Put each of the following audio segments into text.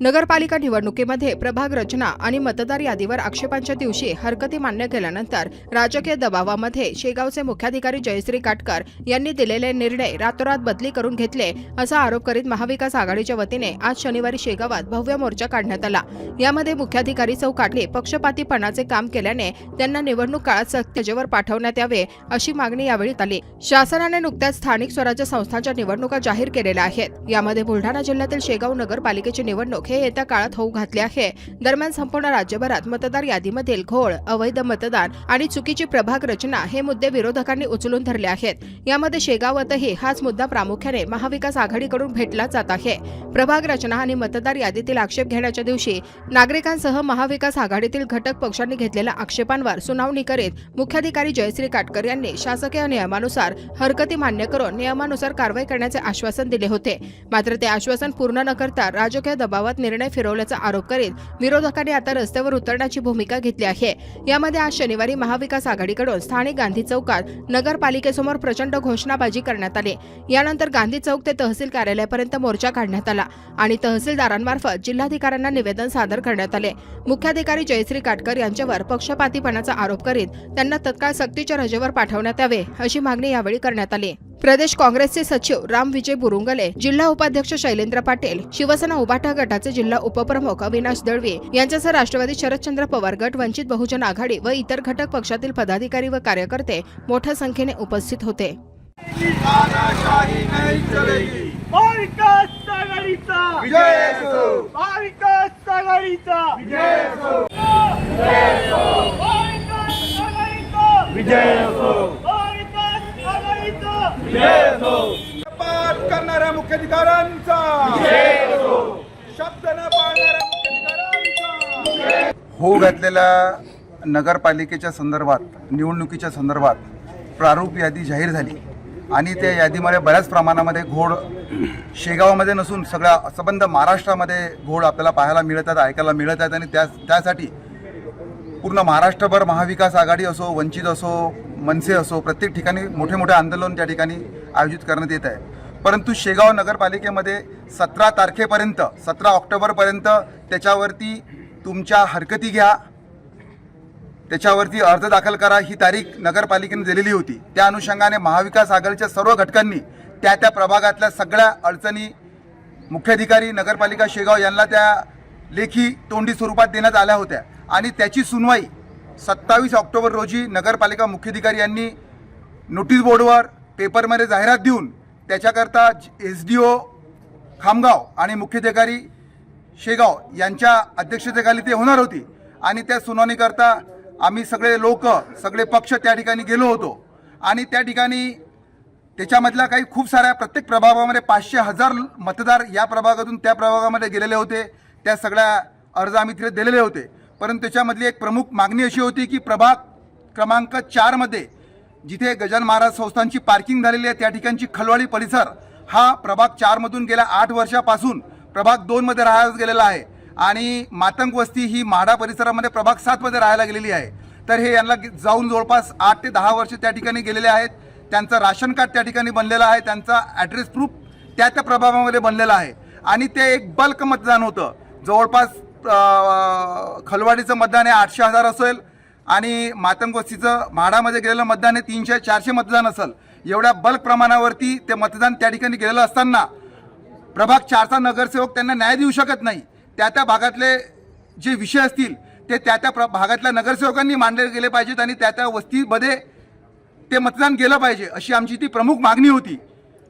नगरपालिका निवडणुकीमध्ये प्रभाग रचना आणि मतदार यादीवर आक्षेपांच्या दिवशी हरकती मान्य केल्यानंतर राजकीय दबावामध्ये शेगावचे मुख्याधिकारी जयश्री काटकर यांनी दिलेले निर्णय रातोरात बदली करून घेतले असा आरोप करीत महाविकास आघाडीच्या वतीने आज शनिवारी शेगावात भव्य मोर्चा काढण्यात आला. यामध्ये मुख्याधिकारी चौकाटले पक्षपातीपणाचे काम केल्याने त्यांना निवडणूक काळात सक्तीजेवर पाठवण्यात यावे अशी मागणी यावेळी आली. शासनाने नुकत्याच स्थानिक स्वराज्य संस्थांच्या निवडणुका जाहीर केलेल्या आहेत. यामध्ये बुलढाणा जिल्ह्यातील शेगाव नगरपालिकेची निवडणूक हे येत्या काळात होऊ घातले आहे. दरम्यान संपूर्ण राज्यभरात मतदार यादीमधील घोळ अवैध मतदान आणि चुकीची प्रभाग रचना हे मुद्दे विरोधकांनी उचलून धरले आहेत. यामध्ये शेगावातही हाच मुद्दा प्रामुख्याने महाविकास आघाडीकडून भेटला जात आहे. प्रभाग रचना आणि मतदार यादीतील आक्षेप घेण्याच्या दिवशी नागरिकांसह महाविकास आघाडीतील घटक पक्षांनी घेतलेल्या आक्षेपांवर सुनावणी करीत मुख्याधिकारी जयश्री काटकर यांनी शासकीय नियमानुसार हरकती मान्य करून नियमानुसार कारवाई करण्याचे आश्वासन दिले होते. मात्र ते आश्वासन पूर्ण न करता राजकीय दबावात निर्णय फिरवल्याचा आरोप करीत विरोधकांनी आता रस्त्यावर उतरण्याची भूमिका घेतली आहे. यामध्ये आज शनिवारी महाविकास आघाडीकडून स्थानिक गांधी चौकात नगरपालिकेसमोर प्रचंड घोषणाबाजी करण्यात आली. यानंतर गांधी चौक ते तहसील कार्यालयापर्यंत मोर्चा काढण्यात आला आणि तहसीलदारांमार्फत जिल्हाधिकाऱ्यांना निवेदन सादर करण्यात आले. मुख्याधिकारी जयश्री काटकर यांच्यावर पक्षपातीपणाचा आरोप करीत त्यांना तत्काळ सक्तीच्या रजेवर पाठवण्यात यावे अशी मागणी यावेळी करण्यात आली. प्रदेश काँग्रेसचे सचिव राम विजय बुरुंगले जिल्हा उपाध्यक्ष शैलेंद्र पाटील शिवसेना उबाठा गटाचे जिल्हा उपप्रमुख अविनाश दळवे यांच्यासह राष्ट्रवादी शरदचंद्र पवार गट वंचित बहुजन आघाडी व इतर घटक पक्षातील पदाधिकारी व कार्यकर्ते मोठ्या संख्येने उपस्थित होते. विजय असो. पाठ करणाऱ्या मुख्याधिकाऱ्यांचा. शब्द न पाळणाऱ्या होऊ घातलेल्या नगरपालिकेच्या संदर्भात निवडणुकीच्या संदर्भात प्रारूप यादी जाहीर झाली. आणि त्या यादीमध्ये बऱ्याच प्रमाणामध्ये घोड शेगावामध्ये नसून सगळ्या संबंध महाराष्ट्रामध्ये घोड आपल्याला पाहायला मिळत आहेत ऐकायला मिळत आहेत आणि त्या त्यासाठी पूर्ण महाराष्ट्रभर महाविकास आघाडी असो वंचित असो मनसे असो प्रत्येक ठिकाणी मोठे मोठे आंदोलन त्या ठिकाणी आयोजित करण्यात येत आहे. परंतु शेगाव नगरपालिकेमध्ये सतरा तारखेपर्यंत सतरा ऑक्टोबरपर्यंत त्याच्यावरती तुमच्या हरकती घ्या. त्याच्यावरती अर्ज दाखल करा. ही तारीख नगरपालिकेने दिलेली होती. त्या अनुषंगाने महाविकास आघाडीच्या सर्व घटकांनी त्या त्या प्रभागातल्या सगळ्या अडचणी मुख्याधिकारी नगरपालिका शेगाव यांना त्या लेखी तोंडी स्वरूपात देण्यात आल्या होत्या. आणि त्याची सुनवाई सत्तावीस ऑक्टोबर रोजी नगरपालिका मुख्याधिकारी यांनी नोटीस बोर्डवर पेपरमध्ये जाहिरात देऊन त्याच्याकरता एस डी ओ खामगाव आणि मुख्याधिकारी शेगाव यांच्या अध्यक्षतेखाली ते होणार होती. आणि त्या सुनावणीकरता आम्ही सगळे लोक सगळे पक्ष त्या ठिकाणी गेलो होतो. आणि त्या ठिकाणी त्याच्यामधल्या काही खूप साऱ्या प्रत्येक प्रभागामध्ये पाचशे हजार मतदार या प्रभागातून त्या प्रभागामध्ये गेलेले होते. त्या सगळ्या अर्ज आम्ही तिथे दिलेले होते. परंतु त्याच्यामधली एक प्रमुख मागणी अशी होती की प्रभाग क्रमांक चारमध्ये जिथे गजान महाराज संस्थांची पार्किंग झालेली आहे त्या ठिकाणची खलवाडी परिसर हा प्रभाग चारमधून गेल्या आठ वर्षापासून प्रभाग दोनमध्ये राहायला गेलेला आहे. आणि मातंग वस्ती ही म्हाडा परिसरामध्ये प्रभाग सातमध्ये राहायला गेलेली आहे. तर हे यांना जाऊन जवळपास आठ ते दहा वर्ष त्या ठिकाणी गेलेले आहेत. त्यांचं राशन कार्ड त्या ठिकाणी बनलेलं आहे. त्यांचा ॲड्रेस प्रूफ त्या त्या प्रभागामध्ये बनलेला आहे. आणि ते एक बल्क मतदान होतं. जवळपास खलवाडीचं मतदान हे आठशे हजार असेल आणि मातंगवस्तीचं म्हाडामध्ये गेलेलं मतदान हे तीनशे चारशे मतदान असेल. एवढ्या बल्क प्रमाणावरती ते मतदान त्या ठिकाणी गेलेलं असताना प्रभाग चारचा नगरसेवक त्यांना न्याय देऊ शकत नाही. त्या त्या भागातले जे विषय असतील ते त्या त्या प्र भागातल्या नगरसेवकांनी मांडले गेले पाहिजेत आणि त्या त्या वस्तीमध्ये ते मतदान गेलं पाहिजे अशी आमची ती प्रमुख मागणी होती.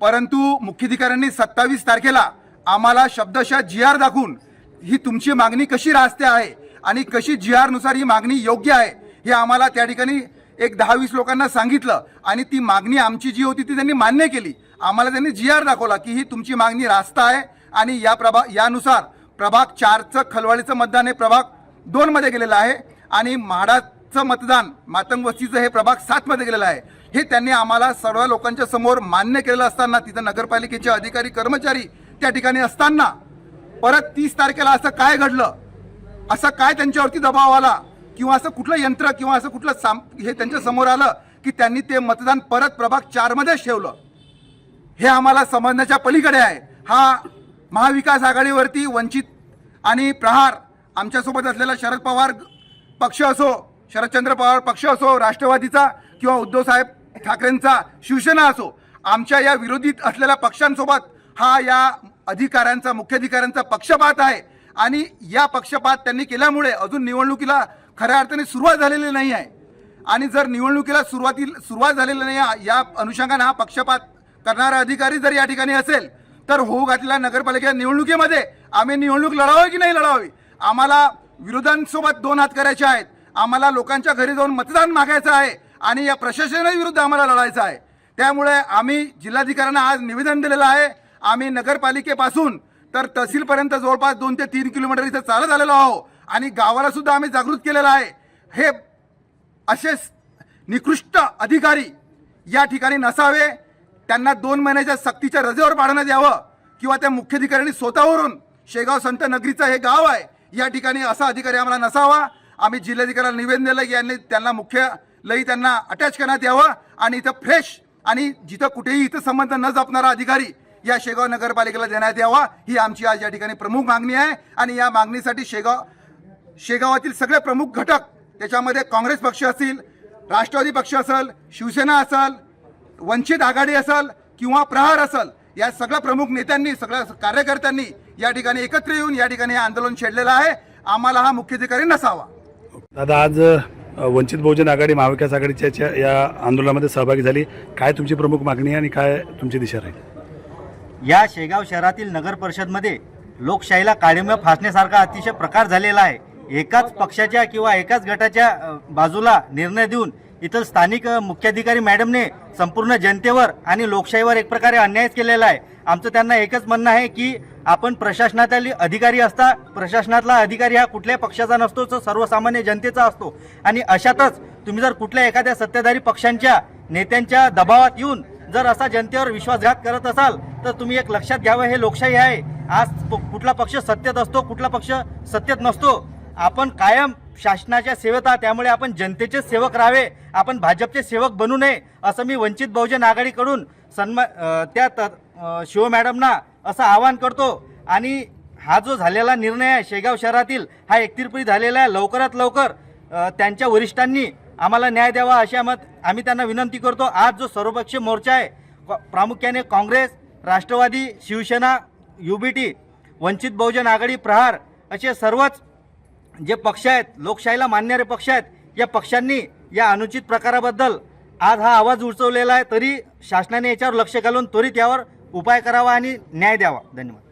परंतु मुख्याधिकाऱ्यांनी सत्तावीस तारखेला आम्हाला शब्दशः जी आर दाखवून ही तुमची मागणी कशी रास्ते आहे आणि कशी जी आरनुसार ही मागणी योग्य आहे हे आम्हाला त्या ठिकाणी एक दहा वीस लोकांना सांगितलं आणि ती मागणी आमची जी होती ती त्यांनी मान्य केली. आम्हाला त्यांनी जी आर दाखवला की ही तुमची मागणी रास्त आहे आणि या प्रभा यानुसार प्रभाग चारचं खलवाडीचं मतदान हे प्रभाग दोनमध्ये गेलेलं आहे आणि म्हाडाचं मतदान मातंग वस्तीचं हे प्रभाग सातमध्ये गेलेलं आहे. हे त्यांनी आम्हाला सर्व लोकांच्या समोर मान्य केलेलं असताना तिथं नगरपालिकेचे अधिकारी कर्मचारी त्या ठिकाणी असताना परत तीस तारखेला असं काय घडलं? असं काय त्यांच्यावरती दबाव आला? किंवा असं कुठलं यंत्र किंवा असं कुठलं साम हे त्यांच्यासमोर आलं की त्यांनी ते मतदान परत प्रभाग चारमध्येच ठेवलं? हे आम्हाला समजण्याच्या पलीकडे आहे. हा महाविकास आघाडीवरती वंचित आणि प्रहार आमच्यासोबत असलेला शरद पवार पक्ष असो शरदचंद्र पवार पक्ष असो राष्ट्रवादीचा किंवा उद्धवसाहेब ठाकरेंचा शिवसेना असो आमच्या या विरोधीत असलेल्या पक्षांसोबत हा या अधिकाऱ्यांचा मुख्याधिकाऱ्यांचा पक्षपात आहे. आणि या पक्षपात त्यांनी केल्यामुळे अजून निवडणुकीला खऱ्या अर्थाने सुरुवात झालेली नाही आहे. आणि जर निवडणुकीला सुरुवाती सुरुवात झालेली नाही आहे, या अनुषंगाने हा पक्षपात करणारा अधिकारी जर या ठिकाणी असेल तर होऊ घातलेल्या नगरपालिका निवडणुकीमध्ये आम्ही निवडणूक लढावी की नाही लढावी? आम्हाला विरोधांसोबत दोन हात करायचे आहेत. आम्हाला लोकांच्या घरी जाऊन मतदान मागायचं आहे आणि या प्रशासनाविरुद्ध आम्हाला लढायचं आहे. त्यामुळे आम्ही जिल्हाधिकाऱ्यांना आज निवेदन दिलेलं आहे आम्ही नगरपालिकेपासून तर तहसीलपर्यंत जवळपास दोन ते तीन किलोमीटर इथं चालत आलेलो आहो आणि गावाला सुद्धा आम्ही जागृत केलेलं आहे. हे असे निकृष्ट अधिकारी या ठिकाणी नसावे. त्यांना दोन महिन्याच्या सक्तीच्या रजेवर पाडण्यात यावं किंवा त्या मुख्याधिकाऱ्यांनी स्वतःवरून शेगाव संत नगरीचं हे गाव आहे या ठिकाणी असा अधिकारी आम्हाला नसावा. आम्ही जिल्हाधिकाऱ्याला निवेदन दिलं की यांनी त्यांना मुख्य लई त्यांना अटॅच करण्यात यावं. आणि इथं फ्रेश आणि जिथं कुठेही इथं संबंध न जपणारा अधिकारी या शेगाव नगरपालिकेला देण्यात यावा. ही आमची आज या ठिकाणी प्रमुख मागणी आहे. आणि या मागणीसाठी शेगाव शेगावातील सगळे प्रमुख घटक त्याच्यामध्ये काँग्रेस पक्ष असतील राष्ट्रवादी पक्ष असेल शिवसेना असेल वंचित आघाडी असेल किंवा प्रहार असेल या सगळ्या प्रमुख नेत्यांनी सगळ्या कार्यकर्त्यांनी या ठिकाणी एकत्र येऊन या ठिकाणी आंदोलन छेडलेलं आहे. आम्हाला हा मुख्याधिकारी नसावा. दादा आज वंचित बहुजन आघाडी महाविकास आघाडीच्या या आंदोलनामध्ये सहभागी झाली. काय तुमची प्रमुख मागणी आहे आणि काय तुमची दिशा राहील? या शेगाव शहरातील नगर परिषदमध्ये लोकशाहीला काळिंब फासण्यासारखा अतिशय प्रकार झालेला आहे. एकाच पक्षाच्या किंवा एकाच गटाच्या बाजूला निर्णय देऊन इथं स्थानिक मुख्याधिकारी मॅडमने संपूर्ण जनतेवर आणि लोकशाहीवर एक प्रकारे अन्यायच केलेला आहे. आमचं त्यांना एकच म्हणणं आहे की आपण प्रशासनातील अधिकारी असता प्रशासनातला अधिकारी हा कुठल्याही पक्षाचा नसतो तो सर्वसामान्य जनतेचा असतो. आणि अशातच तुम्ही जर कुठल्या एखाद्या सत्ताधारी पक्षांच्या नेत्यांच्या दबावात येऊन जर असा जनतेवर विश्वासघात करत असाल तर तुम्ही एक लक्षात घ्यावं हे लोकशाही आहे. आज प- कुठला पक्ष सत्तेत असतो कुठला पक्ष सत्तेत नसतो. आपण कायम शासनाच्या सेवेत आहात त्यामुळे आपण जनतेचे सेवक राहावे आपण भाजपचे सेवक बनू नये असं मी वंचित बहुजन आघाडीकडून सन्मा त्या त- शिव मॅडमना असं आवाहन करतो. आणि हा जो झालेला निर्णय आहे शेगाव शहरातील हा एकतीरपुरी झालेला आहे लवकरात लवकर त्यांच्या वरिष्ठांनी आम्हाला न्याय द्यावा अशी मत आम्ही त्यांना विनंती करतो. आज जो सर्वपक्षीय मोर्चा आहे प्रामुख्याने काँग्रेस राष्ट्रवादी शिवसेना युबीटी वंचित बहुजन आघाडी प्रहार असे सर्वच जे पक्ष आहेत लोकशाहीला मानणारे पक्ष आहेत या पक्षांनी या अनुचित प्रकाराबद्दल आज हा आवाज उचवलेला आहे. तरी शासनाने याच्यावर लक्ष घालून त्वरित यावर उपाय करावा आणि न्याय द्यावा. धन्यवाद.